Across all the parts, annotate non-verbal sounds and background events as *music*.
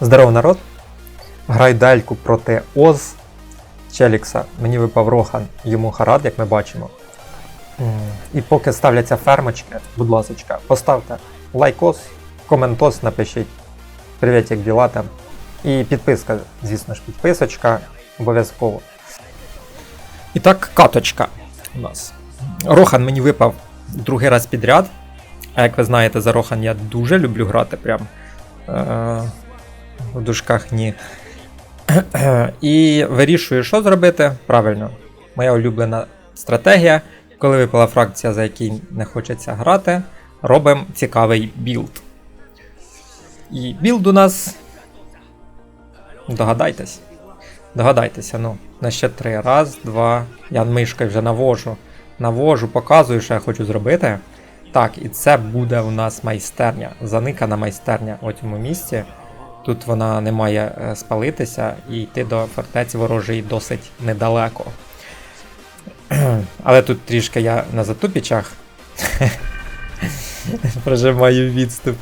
Здорово, народ! Граю дельку проти Оз Челікса. Мені випав Рохан, йому Харад, як ми бачимо. І поки ставляться фермочки, будь ласка, поставте лайкос, коментос напишіть. Привіт, як діла там. І підписка, звісно ж, підписочка обов'язково. І так, каточка у нас. Рохан мені випав другий раз підряд. А як ви знаєте, за Рохан я дуже люблю грати прям. Е- в дужках ні. І вирішую, що зробити. Правильно, моя улюблена стратегія. Коли випала фракція, за якій не хочеться грати, робимо цікавий білд. І білд у нас. Догадайтесь. Догадайтеся, ну, на ще три. Раз, два. Я мишкою вже навожу. Навожу, показую, що я хочу зробити. Так, і це буде у нас майстерня. Заникана майстерня у цьому місці. Тут вона не має е, спалитися і йти до фортеці ворожої досить недалеко. *clears throat* Але тут трішки я на затупічах. *laughs* Прожимаю відступ.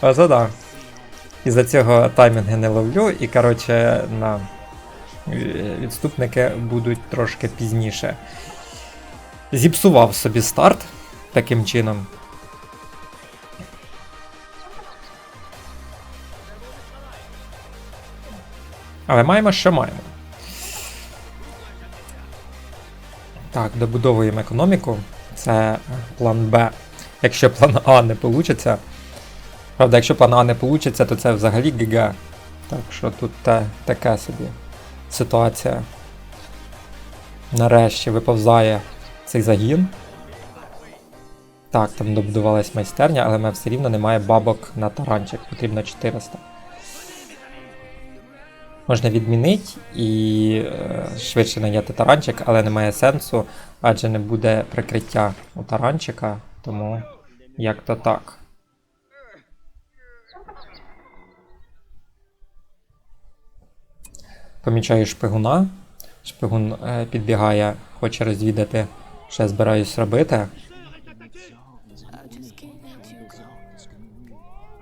Оце да. І за цього таймінги не ловлю, і коротше на е, відступники будуть трошки пізніше. Зіпсував собі старт таким чином. Але маємо, що маємо. Так, добудовуємо економіку. Це план Б. Якщо план А не вийде. Правда, якщо план А не вийде, то це взагалі ГГ. Так що тут та, така собі ситуація. Нарешті виповзає цей загін. Так, там добудувалась майстерня, але мене все рівно немає бабок на таранчик. Потрібно 400 можна відмінити і е, швидше найняти таранчик, але немає сенсу, адже не буде прикриття у таранчика, тому як то так. Помічаю шпигуна. Шпигун е, підбігає, хоче розвідати, що я збираюсь робити.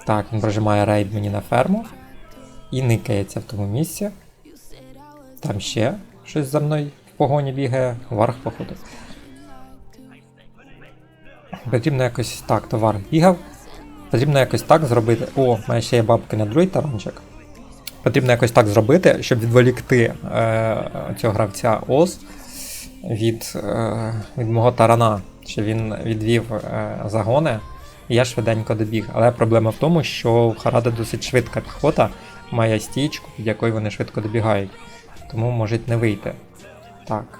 Так, він прожимає рейд мені на ферму і никається в тому місці. Там ще щось за мною в погоні бігає, варх походу. Потрібно якось так, то варх бігав. Потрібно якось так зробити. О, в мене ще є бабки на другий таранчик. Потрібно якось так зробити, щоб відволікти е, цього гравця Оз від е, від мого тарана, щоб він відвів е, загони, і я швиденько добіг. Але проблема в тому, що в Харада досить швидка піхота, має стічку, під якою вони швидко добігають. Тому можуть не вийти. Так.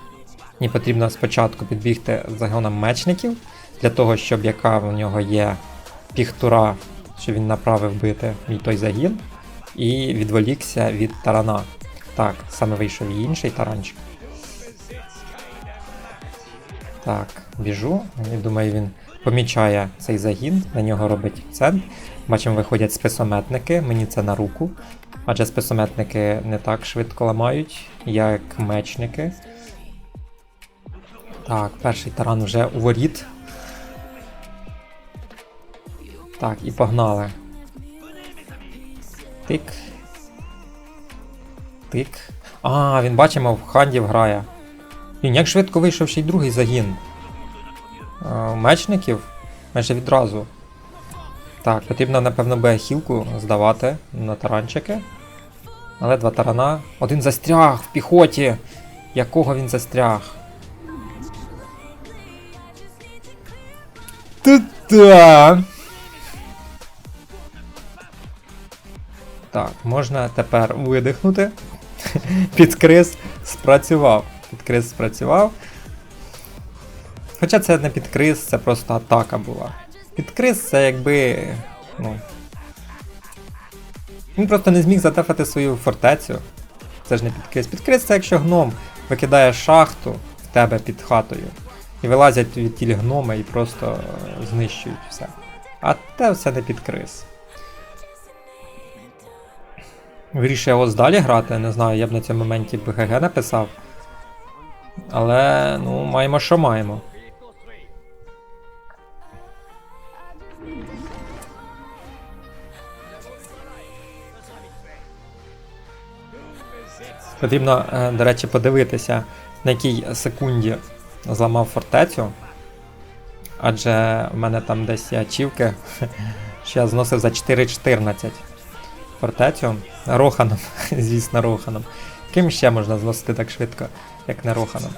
Мені потрібно спочатку підбігти загоном мечників, для того, щоб яка в нього є піхтура, що він направив бити мій той загін, і відволікся від тарана. Так, саме вийшов і інший таранчик. Так, біжу. Я думаю, він помічає цей загін, на нього робить акцент. Бачимо, виходять списометники, мені це на руку. Адже списометники не так швидко ламають, як мечники. Так, перший таран вже у воріт. Так, і погнали. Тик. Тик. А, він бачимо, в хандів грає. Він як швидко вийшов ще й другий загін. Мечників майже відразу. Так, потрібно, напевно, буде хілку здавати на таранчики. Але два тарана. Один застряг в піхоті. Якого він застряг? Та-та! Так, можна тепер видихнути. *laughs* Підкрис спрацював. Підкрис спрацював. Хоча це не підкрис, це просто атака була. Підкрис це якби. ну. Він просто не зміг затефати свою фортецю. Це ж не підкрис. Підкрис це якщо гном викидає шахту в тебе під хатою. І вилазять від тілі гноми і просто знищують все. А те все не підкрис. Вирішив ось далі грати, не знаю, я б на цьому моменті БГГ написав. Але, ну, маємо, що маємо. Потрібно, е, до речі, подивитися, на якій секунді зламав фортецю. Адже в мене там десь є ачівки, *laughs* що я зносив за 4.14 фортецю. Роханом, *laughs* звісно, Роханом. Ким ще можна зносити так швидко, як не Роханом?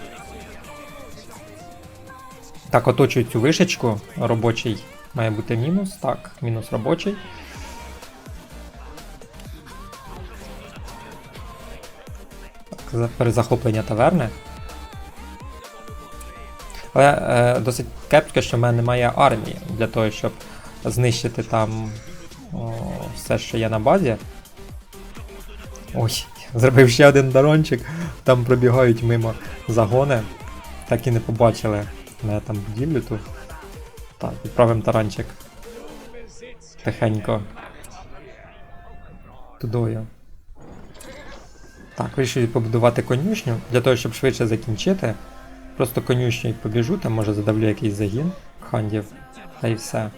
Так, оточую цю вишечку. Робочий має бути мінус. Так, мінус робочий. Перезахоплення таверни. Але е, досить кепсько, що в мене немає армії для того, щоб знищити там о, все, що є на базі. Ой, *laughs* зробив ще один дарончик, там пробігають мимо загони. Так і не побачили мене там будівлю ту. Так, відправимо таранчик. Тихенько. Тудою. Так, вирішив побудувати конюшню для того, щоб швидше закінчити. Просто конюшню і побіжу, там може задавлю якийсь загін хандів, та й все.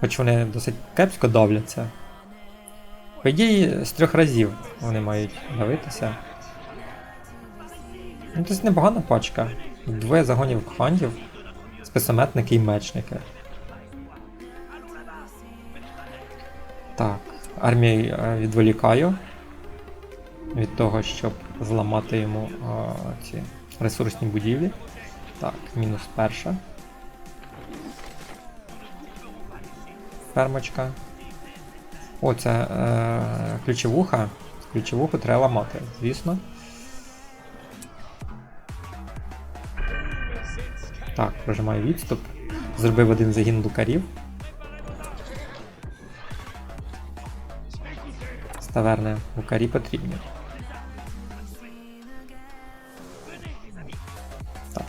Хоч вони досить кепсько давляться. По ідеї, з трьох разів вони мають давитися. Ну, це непогана пачка. Двоє загонів хандів, списометники і мечники. Так, армію відволікаю від того, щоб зламати йому е, ці ресурсні будівлі. Так, мінус перша. Фермочка. О, це е, ключовуха. Ключовуху треба ламати, звісно. Так, прожимаю відступ. Зробив один загін лукарів. З таверни лукарі потрібні.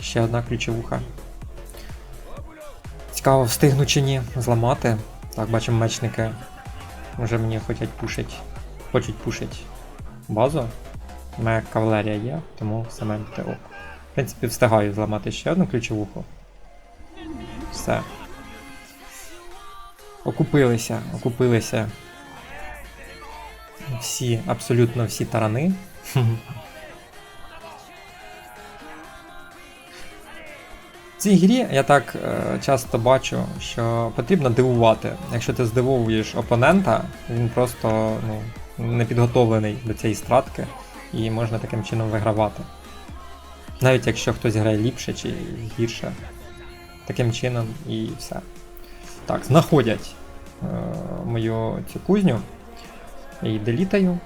Ще одна ключовуха. Цікаво, встигну чи ні зламати. Так, бачимо мечники. Вже мені хочуть пушить. Хочуть пушить базу. У мене кавалерія є, тому бути ок. В принципі, встигаю зламати ще одну ключовуху. Все. Окупилися, окупилися. Всі, абсолютно всі тарани. *laughs* В цій грі я так е, часто бачу, що потрібно дивувати. Якщо ти здивовуєш опонента, він просто ну, не підготовлений до цієї стратки, і можна таким чином вигравати. Навіть якщо хтось грає ліпше чи гірше. Таким чином і все. Так, знаходять е, мою цю кузню. Її делітаю.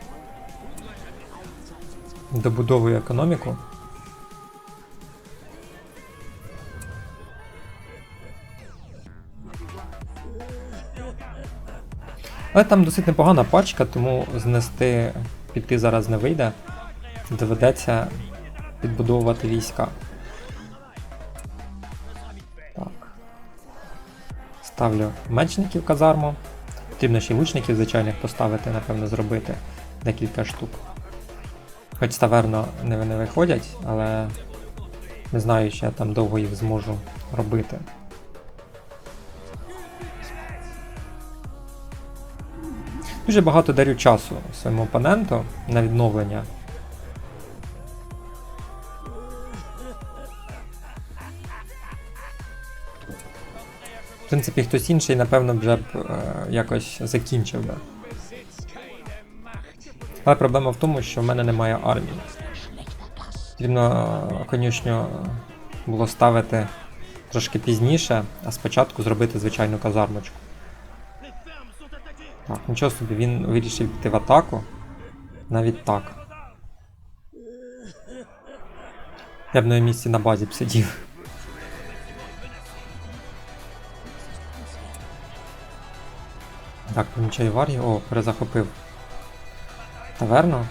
Добудовую економіку. Але там досить непогана пачка, тому знести піти зараз не вийде. Доведеться підбудовувати війська. Так. Ставлю мечників казарму. Потрібно ще й лучників звичайних поставити, напевно, зробити декілька штук. Хоч таверно не виходять, але не знаю, чи я там довго їх зможу робити. Дуже багато дарю часу своєму опоненту на відновлення. В принципі, хтось інший, напевно, вже б е, якось закінчив би. Але проблема в тому, що в мене немає армії. Потрібно конюшню було ставити трошки пізніше, а спочатку зробити звичайну казармочку. Так, нічого собі, він вирішив піти в атаку. Навіть так. Я б на місці на базі б сидів. Так, помічаю варгі. О, перезахопив таверну.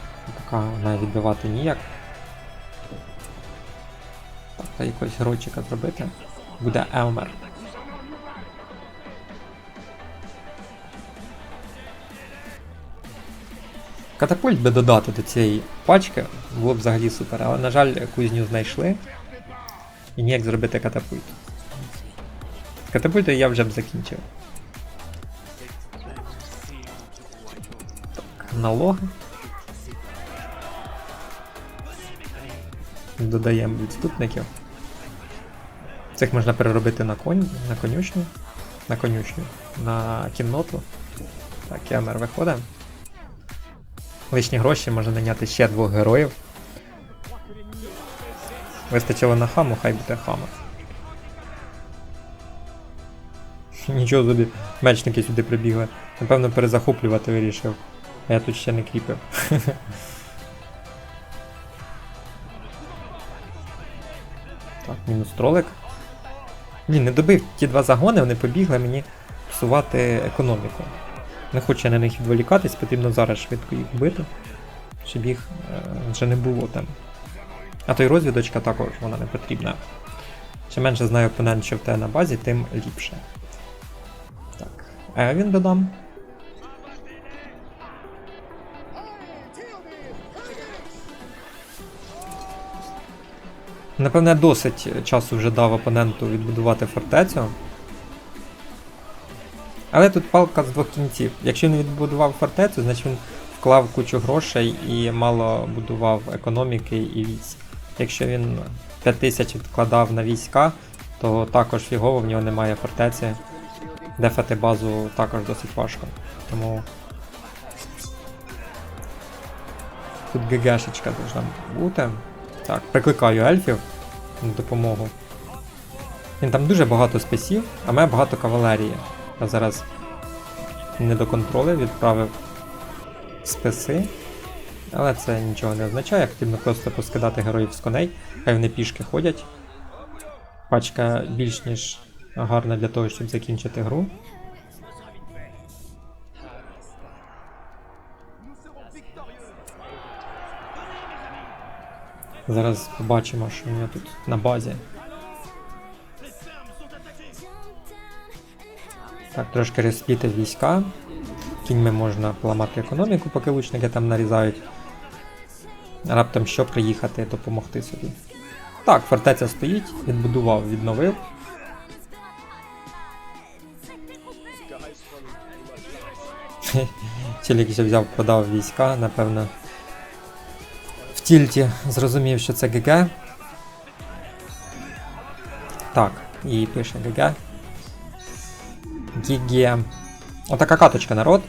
Поки навіть відбивати ніяк. Так, та якогось геройчика зробити. Буде Елмер. Катапульт би додати до цієї пачки, було б взагалі супер, але, на жаль, кузню знайшли. І ніяк зробити катапульт. Катапульти я вже б закінчив. Так, налоги. Додаємо відступників. Цих можна переробити на конь, на конюшню. На конюшню. На кінноту. Так, Кемер виходить. Лишні гроші можна наняти ще двох героїв. Вистачило на хаму, хай буде хама. *laughs* Нічого собі, мечники сюди прибігли. Напевно, перезахоплювати вирішив. А я тут ще не кріпив. *laughs* Так, мінус тролик. Ні, не добив ті два загони, вони побігли мені псувати економіку. Не хочу я на них відволікатись, потрібно зараз швидко їх вбити, щоб їх е, вже не було там. А то й розвідочка також вона не потрібна. Чим менше знає опонент, що в тебе на базі, тим ліпше. Так. А він додам. Напевне, досить часу вже дав опоненту відбудувати фортецю. Але тут палка з двох кінців. Якщо він відбудував фортецю, значить він вклав кучу грошей і мало будував економіки і військ. Якщо він 5000 відкладав на війська, то також фігово в нього немає фортеці. Дефати базу також досить важко. Тому. Тут ГГшечка должна бути. Так, прикликаю ельфів на допомогу. Він там дуже багато списів, а має багато кавалерії. Я зараз не до контролю відправив списи. Але це нічого не означає, потрібно просто поскидати героїв з коней, хай вони пішки ходять. Пачка більш ніж гарна для того, щоб закінчити гру. Зараз побачимо, що у нього тут на базі. Так, трошки розпіти війська. Кіньми можна поламати економіку, поки лучники там нарізають. Раптом що приїхати, допомогти собі. Так, фортеця стоїть, відбудував, відновив. *laughs* Челік ще взяв, продав війська, напевно. В тільті зрозумів, що це ГГ. Так, і пише ГГ. ГГ. Отака каточка, народ.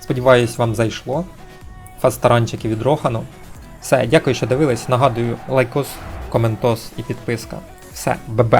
Сподіваюсь, вам зайшло. Фастаранчики від Рохану. Все, дякую, що дивились. Нагадую, лайкос, коментос і підписка. Все, ББ.